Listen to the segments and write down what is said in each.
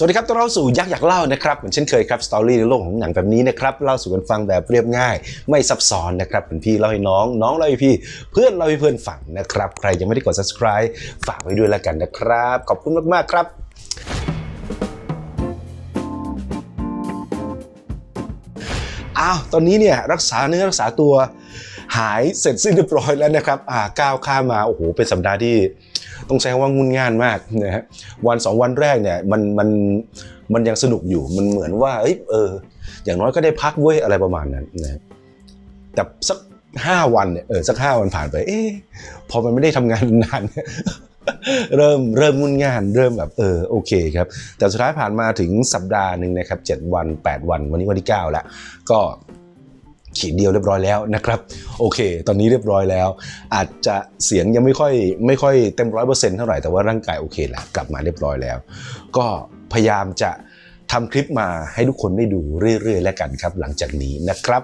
สวัสดีครับต้อนรับสู่ยักษ์อยากเล่านะครับเหมือนเช่นเคยครับสตอรี่ในโลกของหนังแบบนี้นะครับเล่าสู่กันฟังแบบเรียบง่าย ไม่ซับซ้อนนะครับเหมือนพี่เล่าให้น้อง น้องเล่าให้พี่ เพื่อนเล่าให้เพื่อนฟังนะครับใครยังไม่ได้กด subscribe ฝากไว้ด้วยแล้วกันนะครับ ขอบคุณมากๆครับอ้าวตอนนี้เนี่ยรักษาเนื้อรักษาตัวหายเสร็จสิ้นเรียบร้อยแล้วนะครับอ่าก้าวข้ามมาโอ้โหเป็นสัปดาห์ที่ ต้องใช้ว่างุนง่านมากนะฮะวันสองวันแรกเนี่ยมันมันมันยังสนุกอยู่มันเหมือนว่าเอ้ยเออ อย่างน้อยก็ได้พักเว้ยอะไรประมาณนั้นนะแต่สักห้าวันเนี่ยเออสักห้าวันผ่านไป เอ๊ะพอมันไม่ได้ทำงานนานเริ่มเริ่มงุนง่านเริ่มแบบเออโอเคครับ แต่สุดท้ายผ่านมาถึงสัปดาห์หนึ่งนะครับ 7 วัน 8 วันวันนี้วันที่ 9 แล้ว ก็ ขีดเดียวเรียบร้อยแล้วนะครับโอเค ตอนนี้เรียบร้อยแล้ว อาจจะเสียงยังไม่ค่อยไม่ค่อยเต็มร้อยเปอร์เซ็นต์เท่าไหร่แต่ว่าร่างกายโอเคแล้วกลับมาเรียบร้อยแล้ว ก็พยายามจะทำคลิปมาให้ทุกคนได้ดูเรื่อยๆ แล้วกันครับ หลังจากนี้นะครับ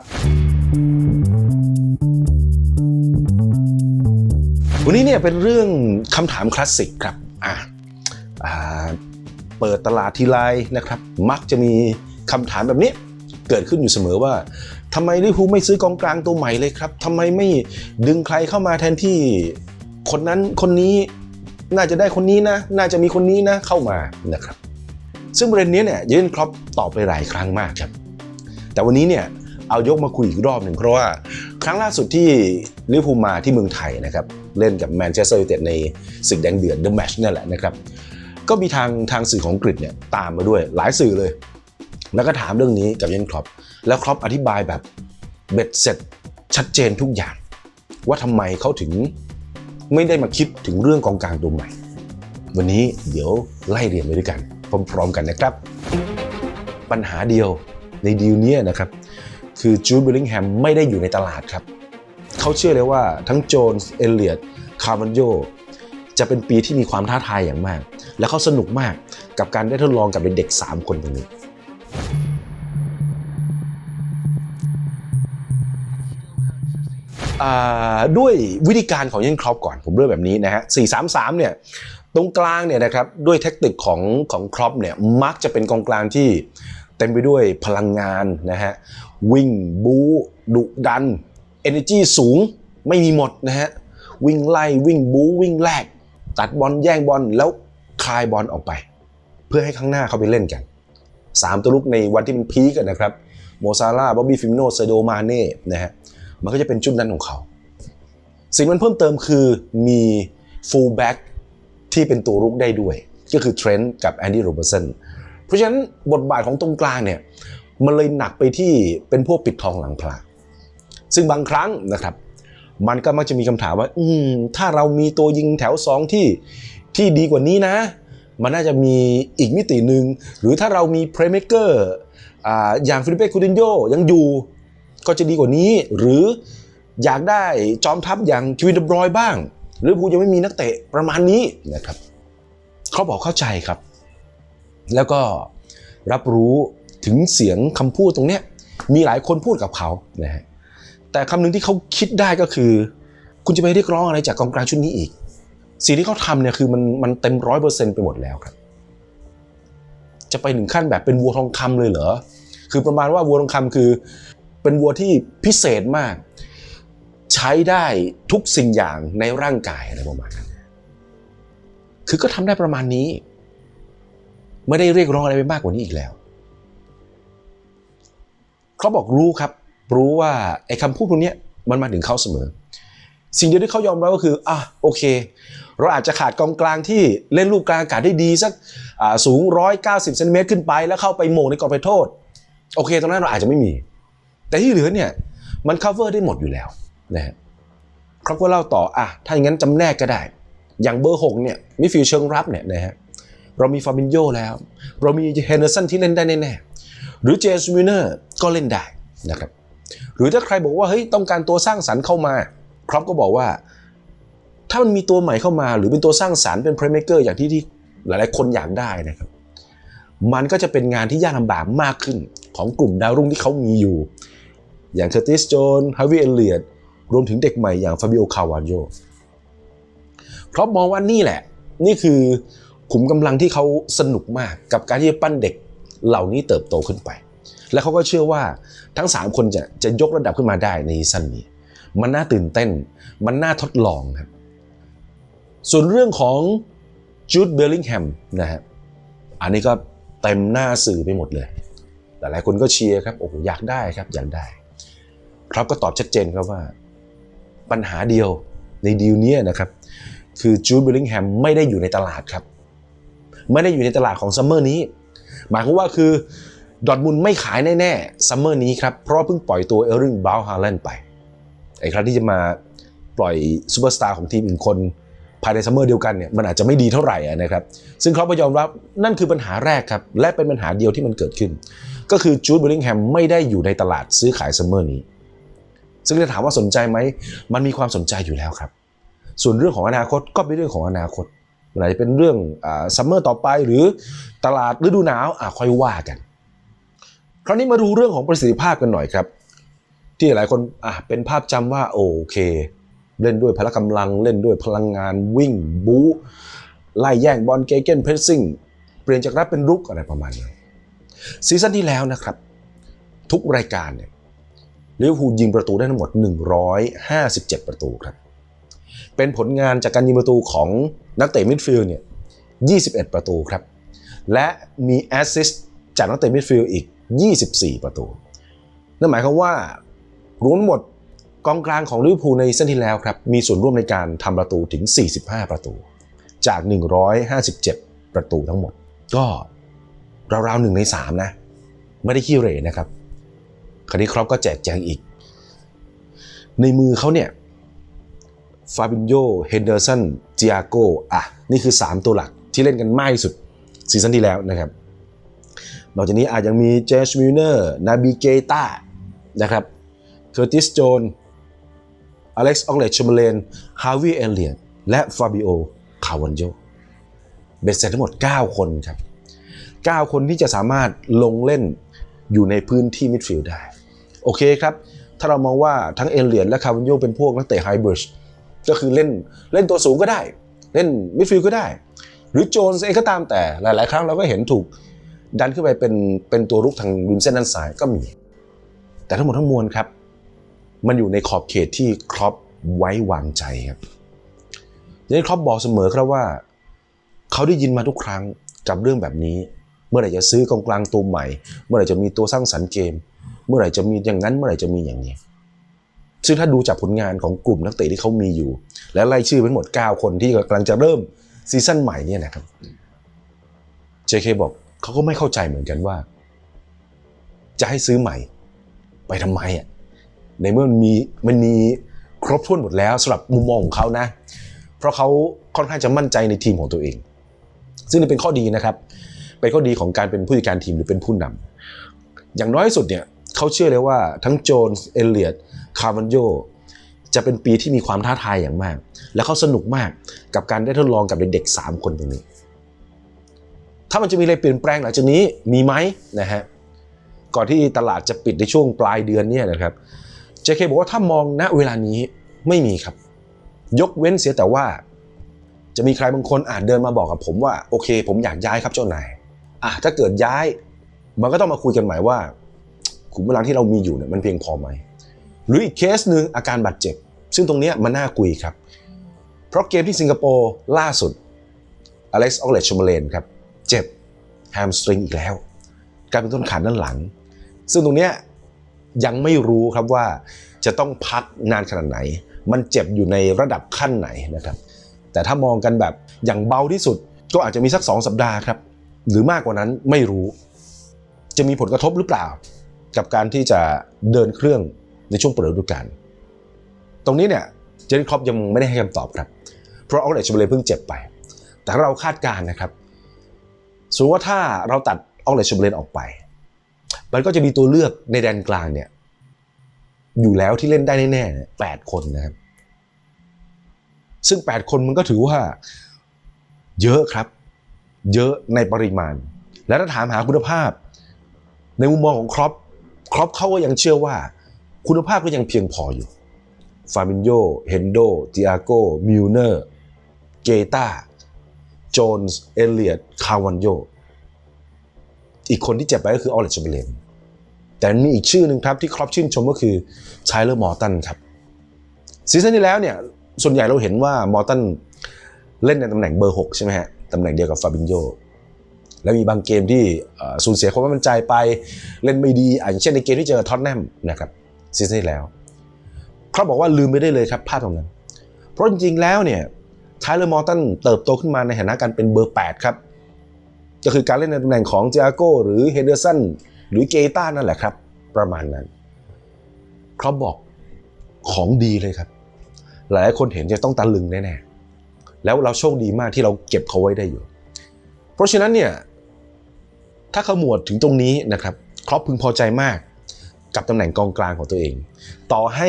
วันนี้เนี่ยเป็นเรื่องคำถามคลาสสิกครับอะอ่าเปิดตลาดทีไรนะครับ มักจะมีคำถามแบบนี้เกิดขึ้นอยู่เสมอว่า ทำไมลิเวอร์พูลไม่ซื้อกองกลางตัวใหม่เลยครับทำไมไม่ดึงใครเข้ามาแทนที่คนนั้นคนนี้น่าจะได้คนนี้นะ น่าจะมีคนนี้นะเข้ามานะครับ ซึ่งประเด็นนี้เนี่ยเยอร์เกนครอปตอบไปหลายครั้งมากครับ แต่วันนี้เนี่ยเอายกมาคุยอีกรอบหนึ่งเพราะว่าครั้งล่าสุดที่ลิเวอร์พูลมาที่เมืองไทยนะครับเล่นกับแมนเชสเตอร์ยูไนเต็ดในศึกแดงเดือดเดอะแมชนั่นแหละนะครับ ก็มีทางทางสื่อของอังกฤษเนี่ยตามมาด้วยหลายสื่อเลย แล้วก็ถามเรื่องนี้กับเยนครอป แล้วครอปอธิบายแบบเบ็ดเสร็จชัดเจนทุกอย่าง ว่าทำไมเขาถึงไม่ได้มาคิดถึงเรื่องกองกลางตัวใหม่ วันนี้เดี๋ยวไล่เรียนไปด้วยกัน พร้อมๆกันนะครับ ปัญหาเดียวในดีลนี้นะครับ คือจูดเบลลิงแฮมไม่ได้อยู่ในตลาดครับ เขาเชื่อเลยว่าทั้งโจนส์เอเลียตคาร์วันโยจะเป็นปีที่มีความท้าทายอย่างมาก และเขาสนุกมากกับการได้ทดลองกับเด็กๆ3คนตรงนี้ ด้วยวิธีการของเยนครอปก่อนผมเริ่มแบบนี้นะฮะ4-3-3เนี่ยตรงกลางเนี่ยนะครับด้วยเทคนิคของของครอปเนี่ยมักจะเป็นกองกลางที่เต็มไปด้วยพลังงานนะฮะวิ่งบู๊ดุดัน energy สูงไม่มีหมดนะฮะวิ่งไล่วิ่งบู๊วิ่งแลกตัดบอลแย่งบอลแล้วคลายบอลออกไป เพื่อให้ข้างหน้าเขาไปเล่นกัน 3 ตัวลุกในวันที่มันพีคกันนะครับโมซาร่าบ๊อบบี้ฟิมิโนเซโดมาเน่นะฮะ มันก็จะเป็นจุดนั้นของเขา สิ่งมันเพิ่มเติมคือมีฟูลแบ็กที่เป็นตัวรุกได้ด้วย ก็คือเทรนต์กับแอนดี้โรเบอร์สันเพราะฉะนั้นบทบาทของตรงกลางเนี่ยมันเลยหนักไปที่เป็นพวกปิดทองหลังพลาซึ่งบางครั้งนะครับมันก็มักจะมีคำถามว่า อืม ถ้าเรามีตัวยิงแถว 2 ที่ที่ดีกว่านี้นะ มันน่าจะมีอีกมิติหนึ่ง หรือถ้าเรามีเพลย์เม k เกอร์อ่าอย่างฟิลิปเป้คูตินโยยังอยู่ ก็จะดีกว่านี้ หรืออยากได้จอมทัพอย่างคิวินเดบรอยบ้างหรือผู้ยังไม่มีนักเตะประมาณนี้นะครับเขาบอกเข้าใจครับ แล้วก็รับรู้ถึงเสียงคำพูดตรงเนี้ยมีหลายคนพูดกับเขานะฮะแต่คำหนึ่งที่เขาคิดได้ก็คือ คุณจะไปเรียกร้องอะไรจากกองกลางชุดนี้อีก สิ่งที่เขาทำเนี่ยคือมันมันเต็มร้อยเปอร์เซ็นต์ไปหมดแล้วครับจะไปถึงขั้นแบบเป็นวัวทองคำเลยเหรอ คือประมาณว่าวัวทองคำคือ เป็นวัวที่พิเศษมาก ใช้ได้ทุกสิ่งอย่างในร่างกายอะไรประมาณนั้นคือก็ทำได้ประมาณนี้ ไม่ได้เรียกร้องอะไรไปมากกว่านี้อีกแล้ว เขาบอกรู้ครับ รู้ว่าไอ้คำพูดพวกนี้มันมาถึงเขาเสมอ สิ่งเดียวที่เขายอมรับก็คืออะโอเค เราอาจจะขาดกองกลางที่เล่นลูกกลางอากาศได้ดีสักอ่าสูง 190เซนติเมตรขึ้นไป แล้วเข้าไปโม่งในกรอบไปโทษ โอเค ตรงนั้นเราอาจจะไม่มี แต่ที่เหลือเนี่ยมัน cover ได้หมดอยู่แล้วนะฮะเขาก็เล่าต่ออะถ้าอย่างนั้นจำแนกก็ได้ อย่างเบอร์หกเนี่ยมิฟิลเชิงรับเนี่ยนะฮะเรามีฟาบินโยแล้ว เรามีเฮนเดอร์สันที่เล่นได้แน่ๆหรือเจสมิเนอร์ก็เล่นได้นะครับหรือถ้าใครบอกว่าเฮ้ยต้องการตัวสร้างสรรค์เข้ามาครอปก็บอกว่า ถ้ามันมีตัวใหม่เข้ามา หรือเป็นตัวสร้างสรรค์เป็นเพลย์เม k เกอร์อย่างที่ที่หลายๆคนอยากได้นะครับ มันก็จะเป็นงานที่ยากลำบากมากขึ้นของกลุ่มดาวรุ่งที่เขามีอยู่ อย่างเคอร์ติสโจนฮาวิเอเลียดรวมถึงเด็กใหม่อย่างฟาบิโอคาวานโยครอปมองว่านี่แหละ นี่คือขุมกำลังที่เขาสนุกมากกับการที่จะปั้นเด็กเหล่านี้เติบโตขึ้นไป และเขาก็เชื่อว่าทั้ง 3 คนจะจะยกระดับขึ้นมาได้ในซีซั่นนี้ มันน่าตื่นเต้น มันน่าทดลองครับ ส่วนเรื่องของจูดเบลลิงแฮมนะฮะอันนี้ก็เต็มหน้าสื่อไปหมดเลย หลายๆคนก็เชียร์ครับ โอ้โหอยากได้ครับ อยากได้ ครับก็ตอบชัดเจนครับว่า ปัญหาเดียวในดีลนี้นะครับ คือจูดเบลลิงแฮมไม่ได้อยู่ในตลาดครับ ไม่ได้อยู่ในตลาดของซัมเมอร์นี้ หมายความว่าคือดอทมุนไม่ขายแน่ๆซัมเมอร์นี้ครับ เพราะเพิ่งปล่อยตัวเอลริงบราวน์ฮาแลนด์ไป ไอ้ครั้งที่จะมาปล่อยซูเปอร์สตาร์ของทีมอื่นคน ภายในซัมเมอร์เดียวกันเนี่ยมันอาจจะไม่ดีเท่าไหร่นะครับ ซึ่งเขาก็ยอมรับนั่นคือปัญหาแรกครับ และเป็นปัญหาเดียวที่มันเกิดขึ้น ก็คือจูดเบลลิงแฮมไม่ได้อยู่ในตลาดซื้อขายซัมเมอร์นี้ ซึ่งจะถามว่าสนใจไหม มันมีความสนใจอยู่แล้วครับ ส่วนเรื่องของอนาคตก็เป็นเรื่องของอนาคตมันอาจจะเป็นเรื่องซัมเมอร์ต่อไปหรือตลาดฤดูหนาวอะค่อยว่ากัน คราวนี้มาดูเรื่องของประสิทธิภาพกันหน่อยครับ ที่หลายคนอะเป็นภาพจำว่าโอเค เล่นด้วยพละกำลังเล่นด้วยพลังงานวิ่งบู๊ไล่แย่งบอลเกเกนเพรสซิ่งเปลี่ยนจากรับเป็นรุกอะไรประมาณนั้นซีซั่นที่แล้วนะครับ ทุกรายการเนี่ย ลิเวอร์พูลยิงประตูได้ทั้งหมด 157 ประตูครับ เป็นผลงานจากการยิงประตูของนักเตะมิดฟิลด์เนี่ย 21 ประตูครับ และมีแอสซิสต์จากนักเตะมิดฟิลด์อีก 24 ประตู นั่นหมายความว่ารวมหมดกองกลางของลิเวอร์พูลในซีซั่นที่แล้วครับ มีส่วนร่วมในการทำประตูถึง 45 ประตู จาก 157 ประตูทั้งหมด ก็ราวๆหนึ่งใน3นะ ไม่ได้ขี้เหร่นะครับ คราวนี้ครอปก็แจกแจงอีก ในมือเขาเนี่ยฟาบินโยเฮนเดอร์สันจิอาโกอะ นี่คือ 3 ตัวหลักที่เล่นกันมากที่สุดซีซั่นที่แล้วนะครับ นอกจากนี้อาจยังมีเจสมิลเนอร์นาบิเกตานะครับเคอร์ติสโจนอเล็กซ์อองเลชเชมเลนฮาวิเอเลียนและฟาบิโอคาวันโยเบ็ดเสร็จทั้งหมด 9 คนครับ 9 คนที่จะสามารถลงเล่นอยู่ในพื้นที่มิดฟิลด์ได้ โอเคครับ ถ้าเรามองว่าทั้งเอเลียนและคาวันโยเป็นพวกนักเตะไฮบริดก็คือเล่นเล่นตัวสูงก็ได้ เล่นมิดฟิลด์ก็ได้ หรือโจนส์เองก็ตามแต่หลาย ๆ ครั้งเราก็เห็นถูกดันขึ้นไปเป็นเป็นตัวรุกทางริมเส้นด้านซ้ายก็มี แต่ทั้งหมดทั้งมวลครับ มันอยู่ในขอบเขตที่ครอปไว้วางใจครับอย่างที่ครอปบอกเสมอครับว่า เขาได้ยินมาทุกครั้งกับเรื่องแบบนี้ เมื่อไหร่จะซื้อกองกลางตัวใหม่ เมื่อไหร่จะมีตัวสร้างสรรค์เกม เมื่อไหร่จะมีอย่างนั้นเมื่อไหร่จะมีอย่างนี้ ซึ่งถ้าดูจากผลงานของกลุ่มนักเตะที่เขามีอยู่ และไล่ชื่อเป็นหมด 9 คนที่กำลังจะเริ่มซีซั่นใหม่เนี่ยนะครับ JK บอกเขาก็ไม่เข้าใจเหมือนกันว่า จะให้ซื้อใหม่ ไปทำไมอะในเมื่อมันมีมันมีครบถ้วนหมดแล้วสำหรับมุมมองของเขานะ เพราะเขาค่อนข้างจะมั่นใจในทีมของตัวเอง ซึ่งนี่เป็นข้อดีนะครับ เป็นข้อดีของการเป็นผู้จัดการทีมหรือเป็นผู้นำอย่างน้อยสุดเนี่ย เขาเชื่อเลยว่าทั้งโจนส์เอเลียดคาร์วันโยจะเป็นปีที่มีความท้าทายอย่างมาก และเขาสนุกมากกับการได้ทดลองกับเด็กๆ3คนตรงนี้ ถ้ามันจะมีอะไรเปลี่ยนแปลงหลังจากนี้มีไหมนะฮะก่อนที่ตลาดจะปิดในช่วงปลายเดือนเนี่ยนะครับ JK บอกว่าถ้ามองณเวลานี้ไม่มีครับ ยกเว้นเสียแต่ว่า จะมีใครบางคนอาจเดินมาบอกกับผมว่าโอเค ผมอยากย้ายครับเจ้านายอะถ้าเกิดย้าย มันก็ต้องมาคุยกันใหม่ว่า ขุมพลังที่เรามีอยู่เนี่ยมันเพียงพอไหมหรืออีกเคสหนึ่งอาการบาดเจ็บ ซึ่งตรงนี้มันน่าคุยครับ เพราะเกมที่สิงคโปร์ล่าสุดอเล็กซ์ออเลชชมเลนครับเจ็บแฮมสตริงอีกแล้วกลายเป็นต้นขาด้านหลัง ซึ่งตรงนี้ยยังไม่รู้ครับว่าจะต้องพักนานขนาดไหน มันเจ็บอยู่ในระดับขั้นไหนนะครับ แต่ถ้ามองกันแบบอย่างเบาที่สุดก็อาจจะมีสัก 2 สัปดาห์ครับ หรือมากกว่านั้นไม่รู้ จะมีผลกระทบหรือเปล่า กับการที่จะเดินเครื่องในช่วงเปิดฤดูกาลตรงนี้เนี่ยเจนครอปยังไม่ได้ให้คำตอบครับ เพราะออเลชเบเลเพิ่งเจ็บไป แต่เราคาดการณ์นะครับสมมติว่าถ้าเราตัดออเลชเบเลนออกไป มันก็จะมีตัวเลือกในแดนกลางเนี่ยอยู่แล้วที่เล่นได้แน่ๆแปดคนนะครับ ซึ่ง 8 คนมันก็ถือว่าเยอะครับ เยอะในปริมาณ และถ้าถามหาคุณภาพ ในมุมมองของครอป ครอปเขาก็ยังเชื่อว่า คุณภาพก็ยังเพียงพออยู่ฟาบินโยเฮนโดติอาโกมิลเนอร์ เกตาโจนส์ เอเลียดคาวันโย อีกคนที่เจ็บไปก็คือออเลชเบเลนแต่มีอีกชื่อหนึ่งครับที่ครอปชื่นชมก็คือไชเลอร์มอร์ตันครับซีซั่นที่แล้วเนี่ย ส่วนใหญ่เราเห็นว่ามอร์ตันเล่นในตำแหน่งเบอร์ 6 ใช่ไหมฮะ ตำแหน่งเดียวกับฟาบินโย แล้วมีบางเกมที่สูญเสียความมั่นใจไปเล่นไม่ดีอย่างเช่นในเกมที่เจอท็อตแนมนะครับซีซั่นที่แล้วเขาบอกว่าลืมไปได้เลยครับภาพตรงนั้น เพราะจริงๆแล้วเนี่ยไทเลอร์มอร์ตันเติบโตขึ้นมาในฐานะการเป็นเบอร์ 8 ครับก็คือการเล่นในตำแหน่งของเจอาโกหรือเฮเดอร์สันหรือเกต้านั่นแหละครับ ประมาณนั้นเขาบอกของดีเลยครับ หลายคนเห็นจะต้องตะลึงแน่ๆแล้วเราโชคดีมากที่เราเก็บเขาไว้ได้อยู่ เพราะฉะนั้นเนี่ย ถ้าขมวดถึงตรงนี้นะครับครอปพึงพอใจมากกับตำแหน่งกองกลางของตัวเอง ต่อให้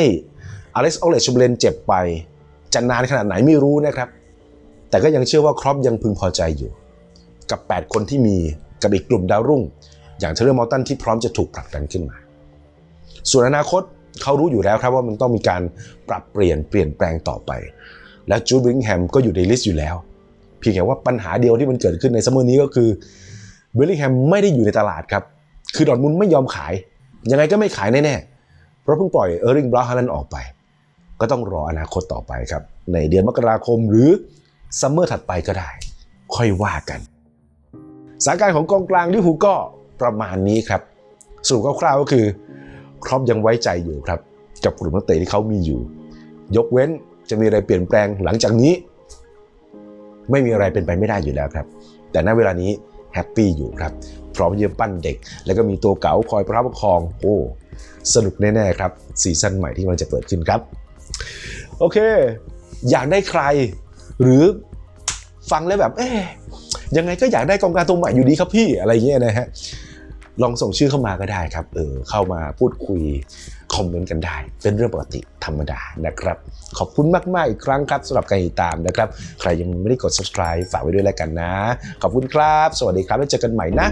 อเล็กซ์ออเลชเบเลนเจ็บไปจะนานขนาดไหนไม่รู้นะครับ แต่ก็ยังเชื่อว่าครอปยังพึงพอใจอยู่ กับ 8 คนที่มีกับอีกกลุ่มดาวรุ่ง อย่างเทเลอร์มอลตันที่พร้อมจะถูกผลักดันขึ้นมา ส่วนอนาคตเขารู้อยู่แล้วครับว่ามันต้องมีการปรับเปลี่ยนเปลี่ยนแปลงต่อไป และจูดบิงแฮมก็อยู่ในลิสต์อยู่แล้ว เพียงแต่ว่าปัญหาเดียวที่มันเกิดขึ้นในซัมเมอร์นี้ก็คือ เบลลิงแฮมไม่ได้อยู่ในตลาดครับ คือดอร์ทมุนไม่ยอมขาย ยังไงก็ไม่ขายแน่ๆ เพราะเพิ่งปล่อยเออร์ริงบราฮาลันออกไป ก็ต้องรออนาคตต่อไปครับ ในเดือนมกราคมหรือซัมเมอร์ถัดไปก็ได้ ค่อยว่ากัน สถานการณ์ของกองกลางลิเวอร์พูลก็ประมาณนี้ครับสรุปคร่าวๆก็คือครอปยังไว้ใจอยู่ครับ กับกลุ่มนักเตะที่เขามีอยู่ ยกเว้นจะมีอะไรเปลี่ยนแปลงหลังจากนี้ ไม่มีอะไรเป็นไปไม่ได้อยู่แล้วครับ แต่ณเวลานี้ แฮปปี้อยู่ครับ พร้อมที่จะปั้นเด็ก แล้วก็มีตัวเก๋าคอยประคับประคอง โอ้ สนุกแน่ๆครับซีซั่นใหม่ที่มันจะเปิดขึ้นครับ โอเค อยากได้ใคร หรือฟังแล้วแบบ เอ๊ะยังไงก็อยากได้กองกลางตัวใหม่อยู่ดีครับพี่อะไรเงี้ยนะฮะลองส่งชื่อเข้ามาก็ได้ครับ เออเข้ามาพูดคุย คอมเมนต์กันได้ เป็นเรื่องปกติธรรมดานะครับ ขอบคุณมาก ๆ อีกครั้งครับสำหรับการติดตามนะครับ ใครยังไม่ได้กด subscribe ฝากไว้ด้วยแล้วกันนะ ขอบคุณครับ สวัสดีครับ แล้วเจอกันใหม่นะ